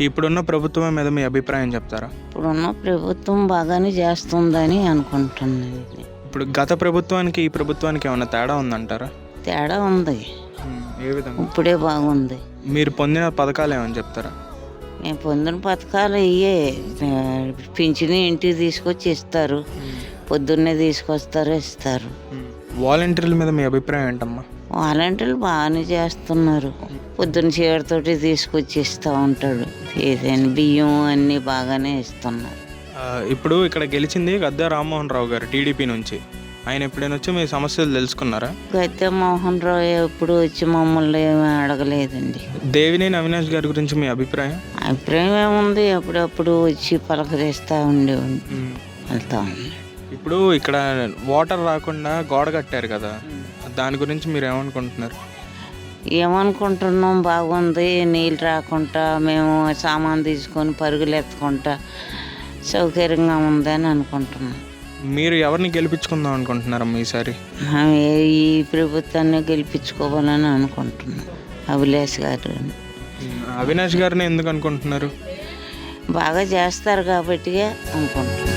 ఇప్పుడున్న ప్రభుత్వం మీద మీ అభిప్రాయం చెప్తారా? ఇప్పుడున్న ప్రభుత్వం బాగానే చేస్తుందని అనుకుంటున్నాను ఇప్పుడు గత ప్రభుత్వానికి ఈ ప్రభుత్వానికి ఏమైనా తేడా ఉందంటారా? తేడా ఉంది. ఏ విధంగా? ఇప్పుడే బాగుంది. మీరు పొందిన పథకాలు ఏమని చెప్తారా? మేము పొందిన పథకాలు ఇయ్యే. పింఛని ఇంటికి తీసుకొచ్చి ఇస్తారు. పొద్దున్నే తీసుకొస్తారు ఇస్తారు. వాలంటీర్ల మీద మీ అభిప్రాయం ఏంటమ్మా? వాలంటీర్లు బాగానే చేస్తున్నారు. పొద్దున్న చీరతోటి తీసుకొచ్చి ఇస్తూ ఉంటాడు. ఏదైనా బియ్యం అన్నీ బాగానే ఇస్తున్నారు ఇప్పుడు ఇక్కడ గెలిచింది గద్దె రామ్మోహన్ రావు గారు టీడీపీ నుంచి. ఆయన ఎప్పుడైనా వచ్చి మీ సమస్యలు తెలుసుకున్నారా? గద్దె మోహన్ రావు ఎప్పుడు వచ్చి మమ్మల్ని ఏమీ అడగలేదండి. దేవినేని అవినాష్ గారి గురించి మీ అభిప్రాయం? అభిప్రాయం ఏముంది? అప్పుడప్పుడు వచ్చి పలకరిస్తూ ఉండేవాడిని. వెళ్తా ఉన్నాడు. ఇప్పుడు ఇక్కడ వాటర్ రాకుండా గోడ కట్టారు కదా. దాని గురించి మీరు ఏమనుకుంటున్నారు? ఏమనుకుంటున్నాం? బాగుంది. నీళ్ళు రాకుండా మేము సామాన్ తీసుకొని పరుగులు ఎత్తుకుంటా సౌకర్యంగా ఉందని అనుకుంటున్నాం. మీరు ఎవరిని గెలిపించుకుందాం అనుకుంటున్నారమ్మా ఈసారి? ఈ ప్రభుత్వాన్ని గెలిపించుకోవాలని అనుకుంటున్నాం. అభిలాష్ గారు. అవినాష్ గారిని ఎందుకు అనుకుంటున్నారు? బాగా చేస్తారు కాబట్టి అనుకుంటున్నాం.